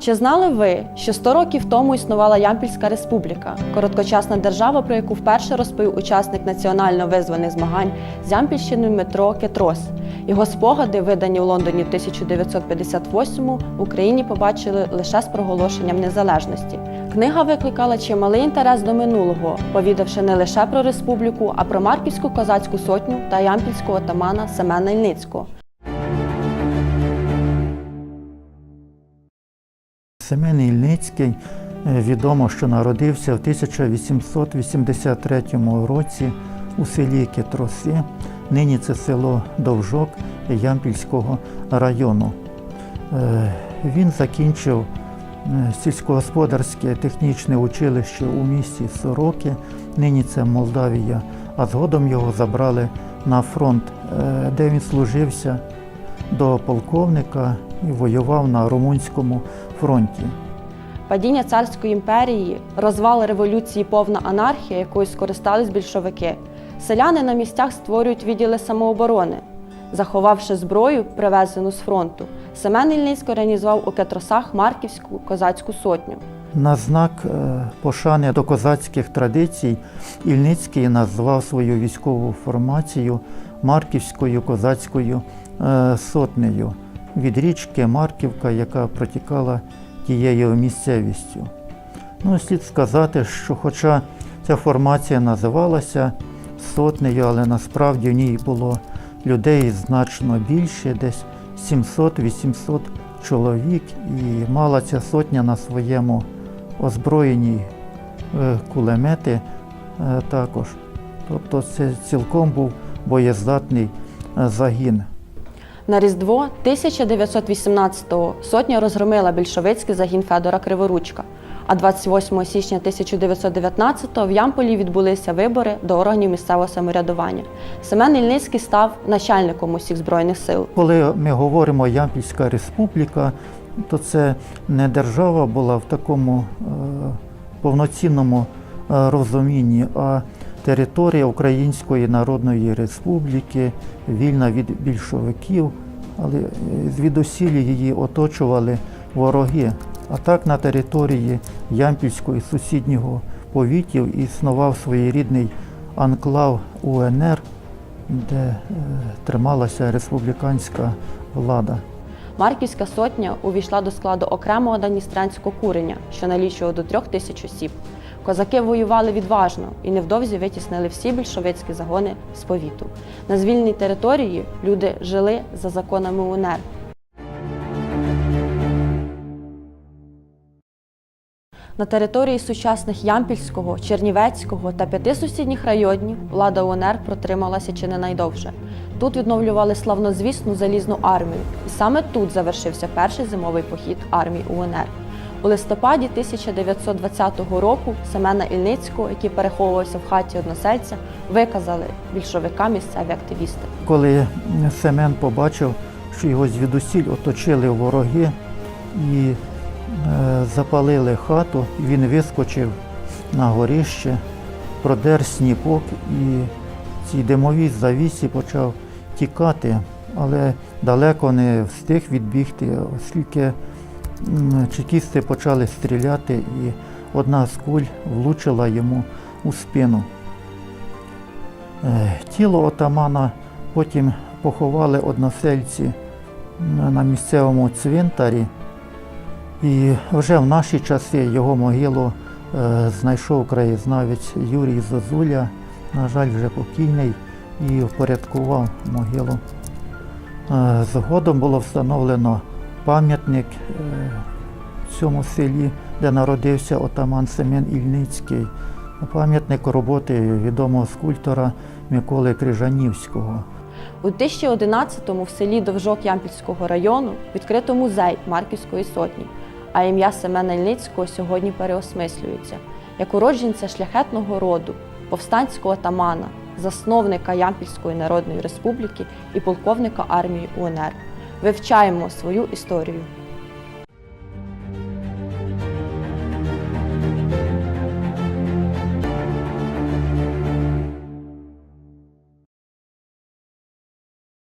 Чи знали ви, що 100 років тому існувала Ямпільська республіка, короткочасна держава, про яку вперше розповів учасник національно-визвольних змагань з Ямпільщини Дмитро Кетрос? Його спогади, видані у Лондоні в 1958-му, в Україні побачили лише з проголошенням незалежності. Книга викликала чималий інтерес до минулого, повідавши не лише про республіку, а про Марківську козацьку сотню та ямпільського отамана Семена Ільницького. Семен Ільницький е, відомо, що народився в 1883 році у селі Кетроси. Нині це село Довжок Ямпільського району. Е, Він закінчив е, сільськогосподарське технічне училище у місті Сороки, нині це Молдавія, а згодом його забрали на фронт, де він служився до полковника і воював на Румунському фронті. Падіння царської імперії, розвал революції, повна анархія, якою скористались більшовики. Селяни на місцях створюють відділи самооборони. Заховавши зброю, привезену з фронту, Семен Ільницький організував у Кетросах Марківську козацьку сотню. На знак е, пошани до козацьких традицій Ільницький назвав свою військову формацію Марківською козацькою е, сотнею від річки Марківка, яка протікала тією місцевістю. Ну, слід сказати, що хоча ця формація називалася сотнею, але насправді в ній було людей значно більше, десь 700-800 чоловік, і мала ця сотня на своєму озброєні е, кулемети е, також. Тобто це цілком був боєздатний е, загін. На Різдво 1918-го сотня розгромила більшовицький загін Федора Криворучка. А 28 січня 1919-го в Ямполі відбулися вибори до органів місцевого самоврядування. Семен Ільницький став начальником усіх збройних сил. Коли ми говоримо Ямпільська республіка, то це не держава була в такому е, повноцінному е, розумінні, а територія Української Народної Республіки, вільна від більшовиків, але е, звідусілі її оточували вороги. А так на території Ямпільського сусіднього повітів існував своєрідний анклав УНР, де е, трималася республіканська влада. Марківська сотня увійшла до складу окремого даністранського курення, що налічував до трьох тисяч осіб. Козаки воювали відважно і невдовзі витіснили всі більшовицькі загони з повіту. На звільненій території люди жили за законами УНР. На території сучасних Ямпільського, Чернівецького та п'яти сусідніх районів влада УНР протрималася чи не найдовше. Тут відновлювали славнозвісну залізну армію, і саме тут завершився перший зимовий похід армії УНР. У листопаді 1920 року Семена Ільницького, який переховувався в хаті односельця, виказали більшовикам місцеві активісти. Коли Семен побачив, що його звідусіль оточили вороги і е, запалили хату, він вискочив на горище, продер сніпок і цій димовій завісі почав тікати, але далеко не встиг відбігти, оскільки чекісти почали стріляти, і одна з куль влучила йому у спину. Тіло отамана потім поховали односельці на місцевому цвинтарі. І вже в наші часи його могилу е, знайшов краєзнавець Юрій Зозуля, на жаль, вже покійний, і впорядкував могилу. Е, згодом було встановлено пам'ятник е, в цьому селі, де народився отаман Семен Ільницький. Пам'ятник роботи відомого скульптора Миколи Крижанівського. У 2011-му в селі Довжок Ямпільського району відкрито музей Марківської сотні, а ім'я Семена Ільницького сьогодні переосмислюється як уродженця шляхетного роду, повстанського тамана, засновника Ямпільської Народної Республіки і полковника армії УНР. Вивчаємо свою історію.